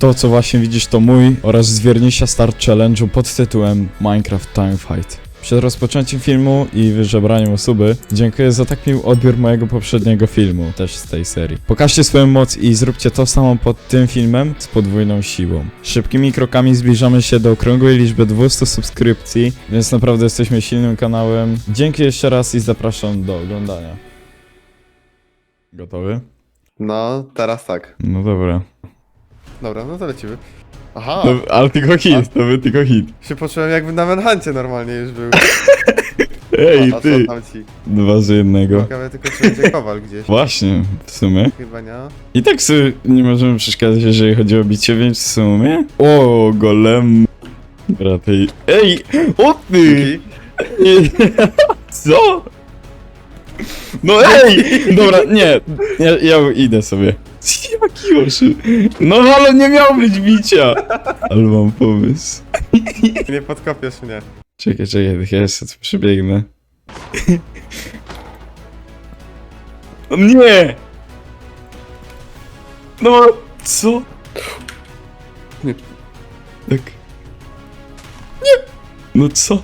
To, co właśnie widzisz, to mój oraz zwiernisza Start Challenge'u pod tytułem Minecraft Time Fight. Przed rozpoczęciem filmu i wyżebraniem osoby, dziękuję za tak miły odbiór mojego poprzedniego filmu, też z tej serii. Pokażcie swoją moc i zróbcie to samo pod tym filmem z podwójną siłą. Szybkimi krokami zbliżamy się do okrągłej liczby 200 subskrypcji, więc naprawdę jesteśmy silnym kanałem. Dzięki jeszcze raz i zapraszam do oglądania. Gotowy? No, teraz tak. No dobra. Dobra, no to lecimy. Aha, No, ale tylko hit, to był tylko hit. się poczułem jakby na Manhuncie normalnie już był. Ej, A, a ty! co tam ci? Dwa z jednego. Ciekawe tylko czy będzie kowal gdzieś. Właśnie, w sumie. Chyba nie. I tak sobie nie możemy przeszkadzać, jeżeli chodzi o bicie, więc w sumie. O, golem. Dobra, tej. Ej! O ty! Co? No ej! Dobra, nie. Ja, ja idę sobie. Jaki oszy. No ale nie miało być bicia. Ale mam pomysł. Nie podkopiesz mnie. Czekaj, czekaj, ja jeszcze tu przybiegnę. O nie! No, co? Nie. Tak. Nie! No co?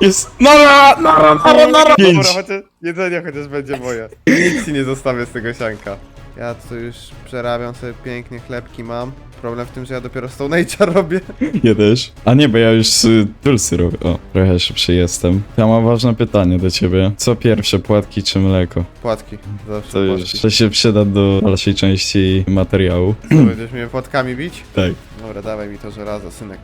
Jest. Nara! Nara! Nara! Nara! Pięć! Dobra, chociaż jedzenie chociaż będzie moje. Nic ci nie zostawię z tego sianka. Ja tu już przerabiam sobie pięknie, chlebki mam. Problem w tym, że ja dopiero Stone Age'a robię. Ja też. A nie, bo ja już y, tulsy robię. O, trochę szybszy jestem. Ja mam ważne pytanie do ciebie. Co pierwsze, płatki czy mleko? Płatki. Zawsze To już płatki. to się przyda do dalszej części materiału. Co, będziesz mnie płatkami bić? Tak. Dobra, dawaj mi to żelazo, synek.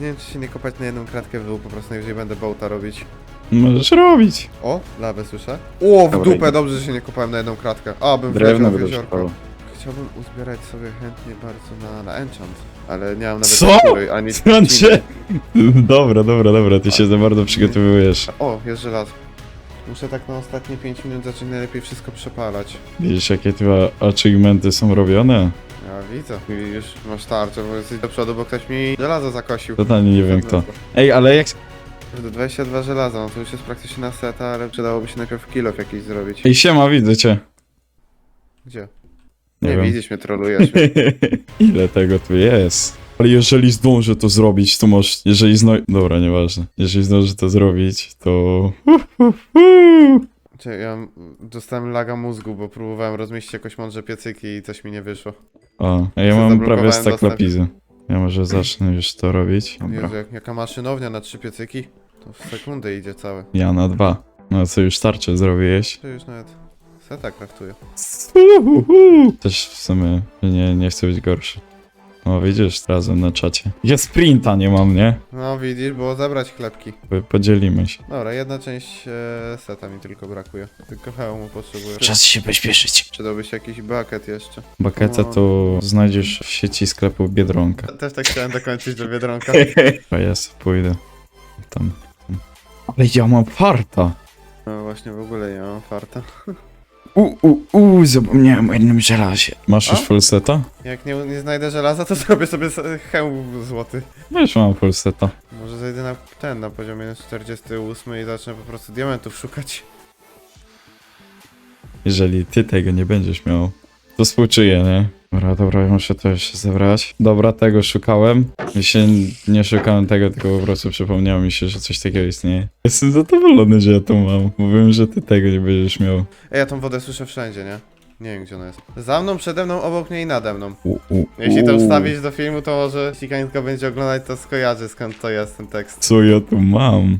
Nie wiem, czy się nie kopać na jedną kratkę w dół, po prostu najwyżej będę bołta robić. Możesz robić. O, lawę słyszę. O, w Dobra, dupę, idę. dobrze, że się nie kopałem na jedną kratkę. A, bym Drewno wleciał w będę jeziorko. Chciałbym uzbierać sobie chętnie bardzo na, na enchant, ale nie mam nawet Co? skóry, ani Znaczy... Dobra, dobra, dobra, ty się za bardzo przygotowujesz. O, jest żelazo. Muszę tak na ostatnie 5 minut zacząć najlepiej wszystko przepalać. Widzisz, jakie twoje achievementy są robione? Widzę. Już masz tarczę, bo jesteś do przodu, bo ktoś mi żelazo zakosił. Totalnie nie wiem kto. Ej, ale jak... Do 22 żelaza, no to już jest praktycznie na seta, ale przydałoby się najpierw kilof jakiś zrobić. Ej, siema, widzę cię. Gdzie? Nie wiem. widzisz mnie, trolujesz. Ile tego tu jest? Ale jeżeli zdążę to zrobić, to masz... Jeżeli zno... Dobra, nieważne. Jeżeli zdążę to zrobić, to... Czekaj, ja dostałem laga mózgu, bo próbowałem rozmieścić jakoś mądrze piecyki i coś mi nie wyszło. O, a ja mam zablokowałem prawie stack dostęp? lapizy. Ja może zacznę już to robić. Dobra. Jezu, jak, jaka maszynownia na trzy piecyki, to w sekundę idzie całe. Ja na dwa. No co już tarczę zrobiłeś? To już nawet seta kraftuję. Też w sumie nie, nie chcę być gorszy. No widzisz, razem na czacie. Ja sprinta nie mam, nie? No widzisz, było zabrać chlebki. Po- Podzielimy się. Dobra, jedna część e, seta mi tylko brakuje. Tylko hełmu potrzebuję. się pośpieszyć. Przydałby się jakiś bucket jeszcze. Baketę to znajdziesz w sieci sklepów Biedronka. Też tak chciałem dokończyć do Biedronka. A ja sobie pójdę. Tam. tam. Ale ja mam farta. No właśnie, w ogóle nie mam farta. U, u, u, zapomniałem o jednym żelazie. Masz już A? full seta? Jak nie, nie znajdę żelaza, to zrobię sobie s- hełm złoty. Wiesz, mam full seta. Może zejdę na ten, na poziomie 48 i zacznę po prostu diamentów szukać. Jeżeli ty tego nie będziesz miał, to współczuję, nie? Dobra, dobra, muszę to jeszcze zebrać. Dobra, tego szukałem. I się nie szukałem tego, tylko po prostu przypomniało mi się, że coś takiego istnieje. Jestem zadowolony, że ja to mam. Mówiłem, że ty tego nie będziesz miał. Ej, ja tą wodę słyszę wszędzie, nie? Nie wiem, gdzie ona jest. Za mną, przede mną, obok mnie i nade mną. U, u, Jeśli to u. wstawić do filmu, to może jeśli Kańsko będzie oglądać, to skojarzy skąd to jest ten tekst. Co ja tu mam?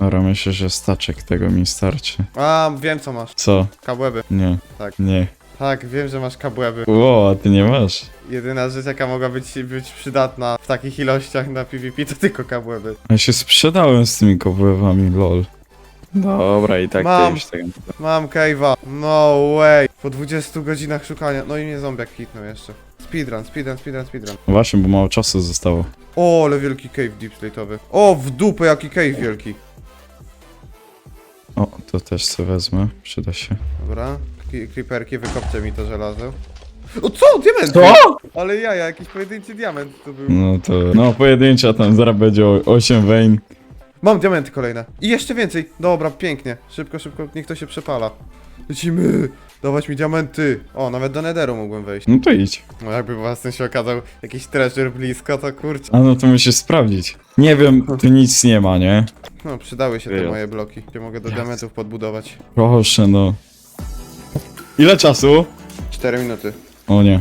Dobra, myślę, że staczek tego mi starczy. A, wiem co masz. Co? Kabłeby. Nie. Tak. Nie. Tak, wiem, że masz kabłeby. Ło, a ty nie masz. Jedyna rzecz, jaka mogła być, być przydatna w takich ilościach na PvP, to tylko kabłeby. Ja się sprzedałem z tymi kobłębami, lol. Dobra, i tak Mam. ty już tego... Mam cave'a. No way. Po 20 godzinach szukania. No i mnie zombiak hitnął jeszcze. Speedrun, speedrun, speedrun, speedrun. Właśnie, bo mało czasu zostało. O, ale wielki cave deepslate'owy. O, w dupę jaki cave wielki. O, to też sobie wezmę, przyda się. Dobra, Kri- creeperki, wykopcie mi to żelazo. O co? Diament! Ale jaja, jakiś pojedynczy diament to był. No to... No, pojedyncza tam zaraz będzie o 8 vein. Mam diamenty kolejne. I jeszcze więcej. Dobra, pięknie. Szybko, szybko, niech to się przepala. Lecimy! Dawać mi diamenty! O, nawet do Netheru mógłbym wejść. No to idź. No jakby własny się okazał jakiś treasure blisko, to kurczę. A no to musisz sprawdzić. Nie wiem, tu nic nie ma, nie? No, przydały się te moje bloki, gdzie mogę do diamentów podbudować. Proszę, no. Ile czasu? 4 minuty. O nie,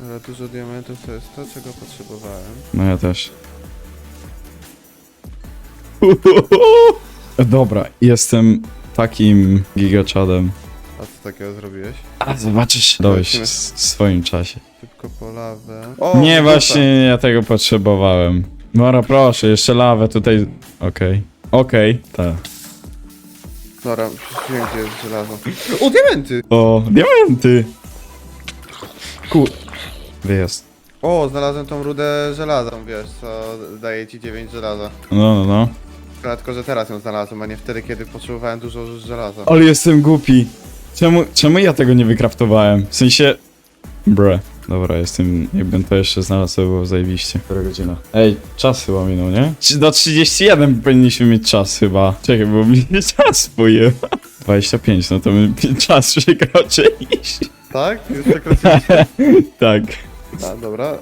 Ale dużo diamentów to jest to, czego potrzebowałem. no ja też. Dobra, jestem takim gigaczadem. A co takiego zrobiłeś? A zobaczysz, dałeś w swoim czasie. Szybko po lawę. O, Nie, dupa. właśnie ja tego potrzebowałem. Mara, proszę, jeszcze lawę tutaj. Okej. Okej, tak. Dobra, gdzie jest żelazo. O, diamenty! O, diamenty! Kur... Wyjazd. O, znalazłem tą rudę żelaza, wiesz, co daje ci 9 żelaza. No, no, no. Tylko, że teraz ją znalazłem, a nie wtedy, kiedy potrzebowałem dużo żelaza. Ale jestem głupi. Czemu, czemu ja tego nie wykraftowałem? W sensie... Bre. Dobra, jestem... Jakbym to jeszcze znalazł, to by było zajebiście. Która godzina? Ej, czas chyba minął, nie? Czy Do 31 powinniśmy mieć czas chyba. Czekaj, bo mi czas poje. 25, no to my czas przekroczyliśmy. Tak? Już przekroczyliśmy? Tak. A, dobra.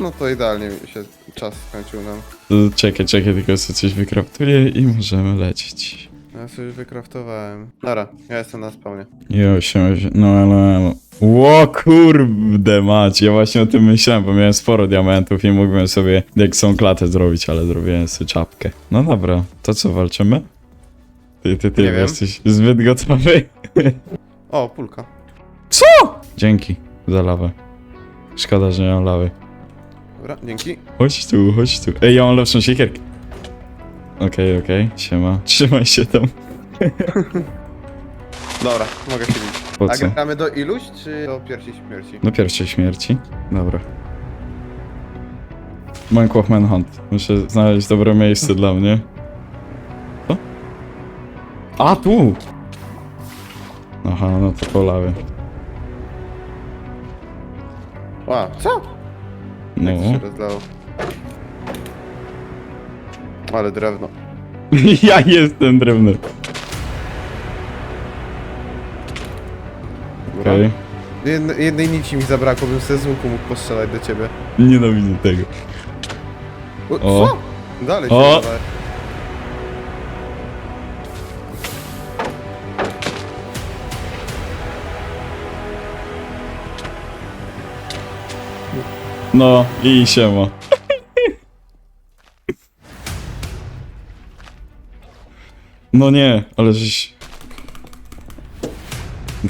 No to idealnie mi się czas skończył nam. To czekaj, czekaj, tylko sobie coś wykraftuję i możemy lecieć. Ja sobie już wykraftowałem. Dobra, ja jestem na spawnie. Jo, się, no ale... Ło kurde mać, ja właśnie o tym myślałem, bo miałem sporo diamentów i mógłbym sobie jak są klatę zrobić, ale zrobiłem sobie czapkę. No dobra, to co, walczymy? Ty, ty, ty, Nie wiem. jesteś zbyt gotowy. O, pulka. Dzięki za lawę. Szkoda, że nie mam lawy. Dobra, dzięki. Chodź tu, chodź tu. Ej, ja mam lepszą siekierkę. Okej, okej, siema. Trzymaj się tam. Dobra, mogę się bić. Po A co? gramy do iluś, czy do pierwszej śmierci? Do pierwszej śmierci. Dobra. Minecraft Manhunt. Muszę znaleźć dobre miejsce dla mnie. Co? A, tu! Aha, no to po lawie. Ła, co? No. Jak to się rozlało? Ale drewno. ja jestem drewny. Okej. Jedne, jednej nici mi zabrakło, bym ze z łuku mógł postrzelać do ciebie. Nienawidzę tego. O, O. co? Dalej się O. dalej. No i siema. No nie, ale żeś...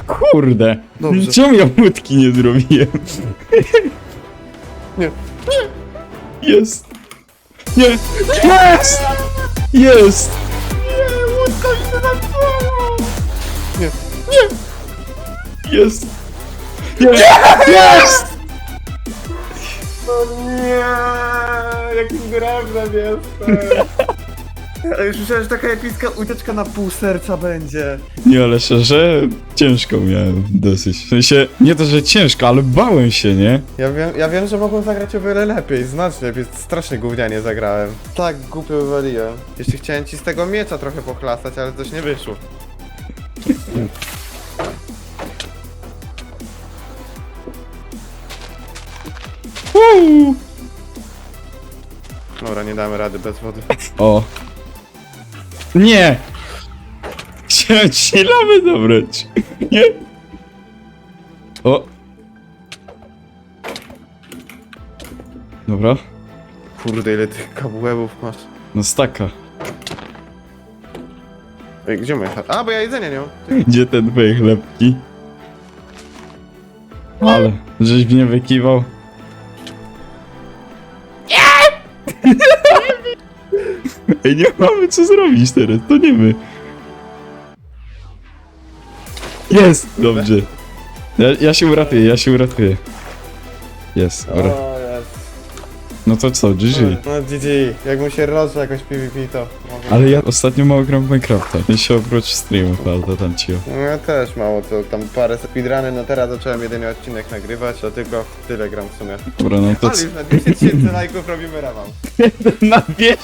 Kurde. Dobrze. Czemu ja łódki nie zrobiłem? Nie. Jest. Nie. Jest! Jest! Nie, łódka mi się zamknęła! Nie. Jest! Jest! Jest! No nie, jakim drewnem jestem. Ja już myślałem, że taka epicka ucieczka na pół serca będzie. Nie, ale szczerze, ciężko miałem dosyć. W sensie, nie to, że ciężko, ale bałem się, nie? Ja wiem, ja wiem, że mogłem zagrać o wiele lepiej, znacznie lepiej, strasznie gównianie zagrałem. Tak, głupio wywaliłem. Jeszcze chciałem ci z tego miecza trochę pochlastać, ale coś nie wyszło. Uuu. Dobra, nie damy rady bez wody. O. Nie! Chciałem ci lawę zabrać. Nie. O. Dobra. Kurde, ile tych kabłebów masz. No staka. Ej, gdzie moja chata? A, bo ja jedzenia nie mam. Gdzie te twoje chlebki? Ale, żeś mnie wykiwał. Ej, nie mamy co zrobić teraz, to nie my. Jest! Dobrze. Ja, ja się uratuję, ja się uratuję. Jest, ura. O, jest. No to co, GG. No GG, jakbym się rozżył jakoś PvP to może... Ale ja ostatnio mało gram w Minecrafta. Ja się oprócz streamów, ale to tam cicho. No ja też mało, to tam parę speedruny, no teraz zacząłem jedyny odcinek nagrywać, to tylko w tyle gram w sumie. Dobra, no to Ale co? już na 200 tysięcy lajków robimy rawał. Na wieś!